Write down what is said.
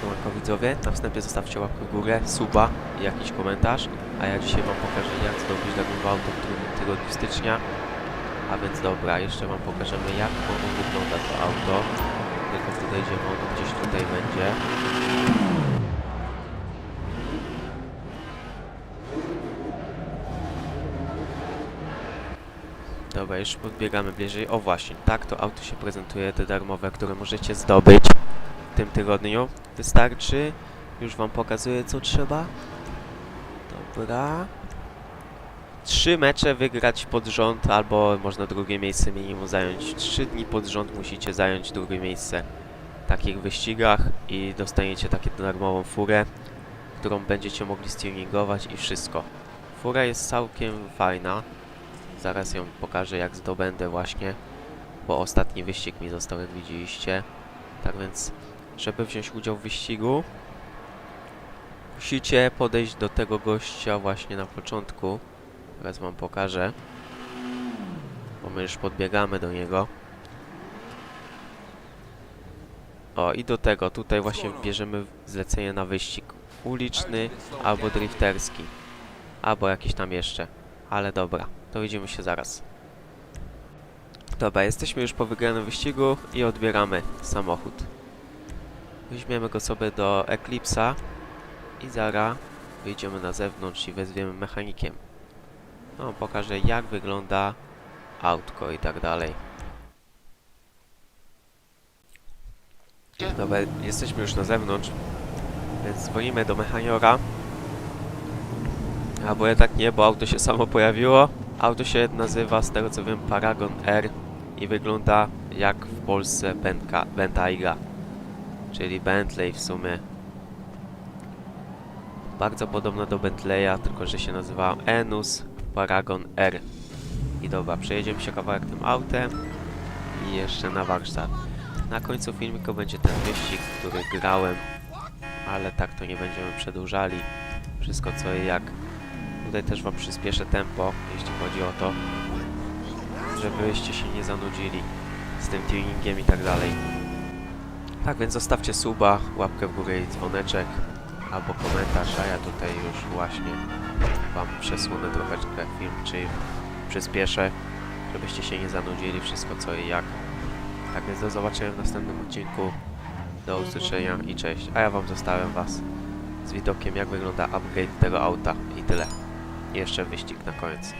siemanko widzowie, na wstępie zostawcie łapkę w górę, suba i jakiś komentarz, a ja dzisiaj wam pokażę jak zdobyć darmowe auto w drugim tygodniu stycznia. A więc dobra, jeszcze wam pokażemy jak ono wygląda to auto. Tylko podejdziemy, ono gdzieś tutaj będzie. Dobra, już podbiegamy bliżej. O właśnie, tak to auto się prezentuje, te darmowe, które możecie zdobyć w tym tygodniu. Wystarczy. Już wam pokazuję co trzeba. Dobra. Trzy mecze wygrać pod rząd, albo można drugie miejsce minimum zająć. Trzy dni pod rząd musicie zająć drugie miejsce w takich wyścigach i dostaniecie taką darmową furę, którą będziecie mogli streamingować i wszystko. Fura jest całkiem fajna. Zaraz ją pokażę jak zdobędę właśnie, bo ostatni wyścig mi został jak widzieliście. Tak więc, żeby wziąć udział w wyścigu, musicie podejść do tego gościa właśnie na początku. Teraz wam pokażę. Bo my już podbiegamy do niego. O, i do tego, tutaj właśnie bierzemy zlecenie na wyścig uliczny albo drifterski. Albo jakiś tam jeszcze. Ale dobra, to widzimy się zaraz. Dobra, jesteśmy już po wygranym wyścigu i odbieramy samochód. Weźmiemy go sobie do Eclipse'a i zaraz wyjdziemy na zewnątrz i wezwiemy mechanikiem. No, pokażę jak wygląda autko i tak dalej. Dobra, jesteśmy już na zewnątrz, więc dzwonimy do mechaniora. Albo jednak nie, bo auto się samo pojawiło. Auto się nazywa, z tego co wiem, Paragon R i wygląda jak w Polsce Bentayga, czyli Bentley w sumie. Bardzo podobna do Bentleya, tylko że się nazywa Enus Paragon R. I dobra, przejedziemy się kawałek tym autem i jeszcze na warsztat. Na końcu filmiku będzie ten wyścig, który grałem, ale tak to nie będziemy przedłużali. Wszystko co i jak. Tutaj też wam przyspieszę tempo, jeśli chodzi o to, żebyście się nie zanudzili z tym tuningiem i tak dalej. Tak więc zostawcie suba, łapkę w górę i dzwoneczek, albo komentarz, a ja tutaj już właśnie wam przesunę troszeczkę film, czy przyspieszę, żebyście się nie zanudzili, wszystko co i jak. Tak więc do zobaczenia w następnym odcinku, do usłyszenia i cześć. A ja wam zostawiam was z widokiem jak wygląda upgrade tego auta i tyle. Jeszcze wyścig na koniec.